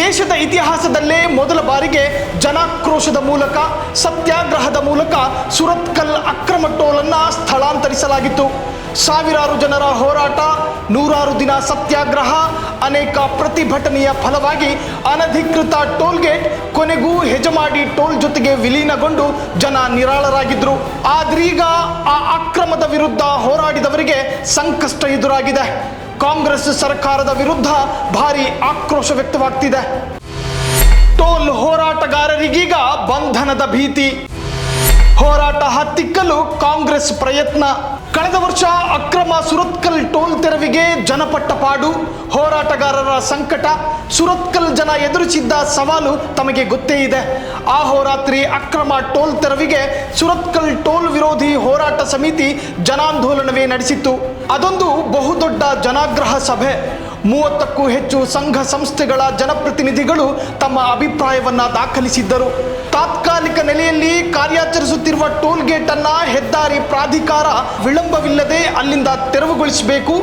ದೇಶದ ಇತಿಹಾಸದಲ್ಲೇ ಮೊದಲ ಬಾರಿಗೆ ಜನಾಕ್ರೋಶದ ಮೂಲಕ, ಸತ್ಯಾಗ್ರಹದ ಮೂಲಕ ಸುರತ್ಕಲ್ ಅಕ್ರಮ ಟೋಲನ್ನು ಸ್ಥಳಾಂತರಿಸಲಾಗಿತ್ತು. ಸಾವಿರಾರು ಜನರ ಹೋರಾಟ, ನೂರಾರು ದಿನ ಸತ್ಯಾಗ್ರಹ, ಅನೇಕ ಪ್ರತಿಭಟನೆಯ ಫಲವಾಗಿ ಅನಧಿಕೃತ ಟೋಲ್ಗೇಟ್ ಕೊನೆಗೂ ಹೆಜಮಾಡಿ ಟೋಲ್ ಜೊತೆಗೆ ವಿಲೀನಗೊಂಡು ಜನ ನಿರಾಳರಾಗಿದ್ರು. ಆದ್ರೀಗ ಆ ಅಕ್ರಮದ ವಿರುದ್ಧ ಹೋರಾಡಿದವರಿಗೆ ಸಂಕಷ್ಟ ಎದುರಾಗಿದೆ. ಕಾಂಗ್ರೆಸ್ ಸರ್ಕಾರದ ವಿರುದ್ಧ ಭಾರಿ ಆಕ್ರೋಶ ವ್ಯಕ್ತವಾಗ್ತಿದೆ. ಟೋಲ್ ಹೋರಾಟಗಾರರಿಗೀಗ ಬಂಧನದ ಭೀತಿ. ಹೋರಾಟ ಹತ್ತಿಕ್ಕಲು ಕಾಂಗ್ರೆಸ್ ಪ್ರಯತ್ನ. ಕಳೆದ ವರ್ಷ ಅಕ್ರಮ ಸುರತ್ಕಲ್ ಟೋಲ್ ತೆರವಿಗೆ ಜನಪಟ್ಟ ಪಾಡು. ಹೋರಾಟಗಾರರ ಸಂಕಟ, ಸುರತ್ಕಲ್ ಜನ ಎದುರಿಸಿದ್ದ ಸವಾಲು ತಮಗೆ ಗೊತ್ತೇ ಇದೆ. ಆ ಹೋರಾತ್ರಿ ಅಕ್ರಮ ಟೋಲ್ ತೆರವಿಗೆ ಸುರತ್ಕಲ್ ಟೋಲ್ ವಿರೋಧಿ ಹೋರಾಟ ಸಮಿತಿ ಜನಾಂದೋಲನವೇ ನಡೆಸಿತ್ತು. ಅದೊಂದು ಬಹುದೊಡ್ಡ ಜನಾಗ್ರಹ ಸಭೆ. ಮೂವತ್ತಕ್ಕೂ ಹೆಚ್ಚು ಸಂಘ ಸಂಸ್ಥೆಗಳ ಜನಪ್ರತಿನಿಧಿಗಳು ತಮ್ಮ ಅಭಿಪ್ರಾಯವನ್ನು ದಾಖಲಿಸಿದ್ದರು. ತಾತ್ಕಾಲಿಕ ನೆಲೆಯಲ್ಲಿ ಕಾರ್ಯಾಚರಿಸುತ್ತಿರುವ ಟೋಲ್ ಗೇಟನ್ನು ಹೆದ್ದಾರಿ ಪ್ರಾಧಿಕಾರ ವಿಳಂಬವಿಲ್ಲದೆ ಅಲ್ಲಿಂದ ತೆರವುಗೊಳಿಸಬೇಕು.